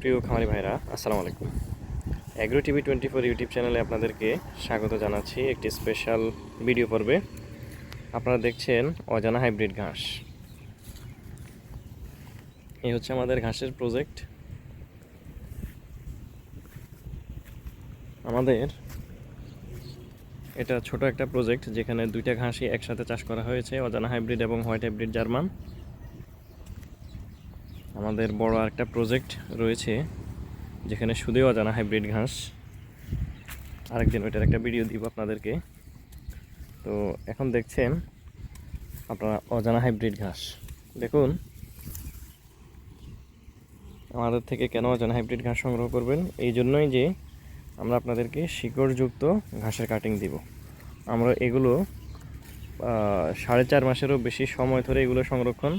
প্রিয় খামারি ভাইরা, আসসালামু আলাইকুম। Agro TV twenty four YouTube চ্যানেলে আপনাদেরকে স্বাগত জানাচ্ছি একটি স্পেশাল ভিডিও পর্বে। আপনারা দেখছেন অজানা হাইব্রিড ঘাস। এই হচ্ছে আমাদের ঘাসের প্রজেক্ট আমাদের এটা ছোট একটা প্রজেক্ট যেখানে দুইটা ঘাসই একসাথে চাষ করা হয়েছে, অজানা হাইব্রিড এবং হোয়াইট হাইব্রিড জার্মান আমাদের বড় একটা প্রজেক্ট রয়েছে, যেখানে শুধুই অজানা হাইব্রিড ঘাস। আরেকদিন ওইটার একটা ভিডিও দিব আপনাদেরকে। তো এখন দেখছেন, আপনারা অজানা হাইব্রিড ঘাস। দেখুন, আমাদের থেকে কেন অজানা হাইব্রিড ঘাস সংগ্রহ করবেন? এই জন্যই যে আমরা আপনাদেরকে শিকড়যুক্ত ঘাসের কাটিং দিব। আমরা এগুলো সাড়ে চার মাসেরও বেশি সময় ধরে এগুলো সংরক্ষণ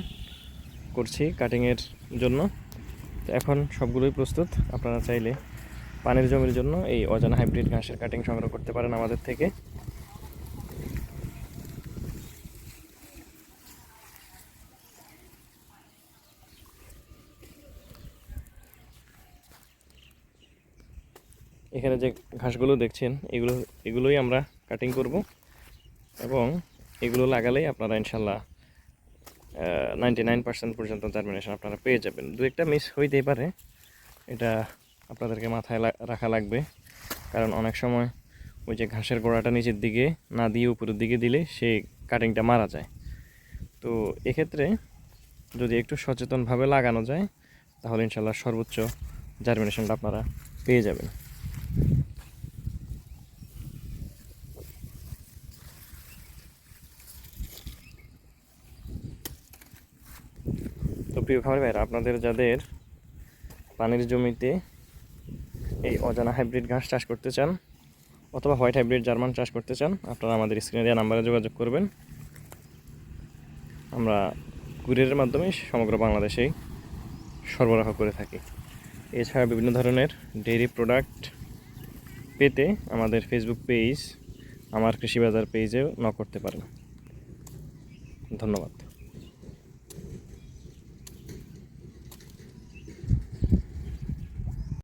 করছি কাটিংয়ের জন্য। তো এখন সবগুলোই প্রস্তুত। আপনারা চাইলে পানির জমির জন্য এই অজানা হাইব্রিড ঘাসের কাটিং সংগ্রহ করতে পারেন আমাদের থেকে। এখানে যে ঘাসগুলো দেখছেন, এগুলো, এগুলোই আমরা কাটিং করব এবং এগুলো লাগালেই আপনারা ইনশাল্লাহ নাইনটি নাইন পার্সেন্ট পর্যন্ত জার্মিনেশন আপনারা পেয়ে যাবেন। দু একটা মিস হইতেই পারে। এটা আপনাদেরকে মাথায় রাখা লাগবে। কারণ অনেক সময় ওই যে ঘাসের গোড়াটা নিচের দিকে না দিয়ে উপরের দিকে দিলে সেই কাটিংটা মারা যায়। তো এক্ষেত্রে যদি একটু সচেতনভাবে লাগানো যায়, তাহলে ইনশাল্লাহ সর্বোচ্চ জার্মিনেশনটা আপনারা পেয়ে যাবেন। প্রিয় খামারি ভাইরা আপনাদের যাদের পানির জমিতে এই অজানা হাইব্রিড ঘাস চাষ করতে চান অথবা হোয়াইট হাইব্রিড জার্মান চাষ করতে চান, আপনারা আমাদের স্ক্রিনে দেওয়া নাম্বারে যোগাযোগ করবেন। আমরা কুরিয়ারের মাধ্যমে সমগ্র বাংলাদেশেই সরবরাহ করে থাকি। এছাড়া বিভিন্ন ধরনের ডেইরি প্রোডাক্ট পেতে আমাদের ফেসবুক পেজ আমার কৃষি বাজার পেজেও ন করতে পারেন। ধন্যবাদ।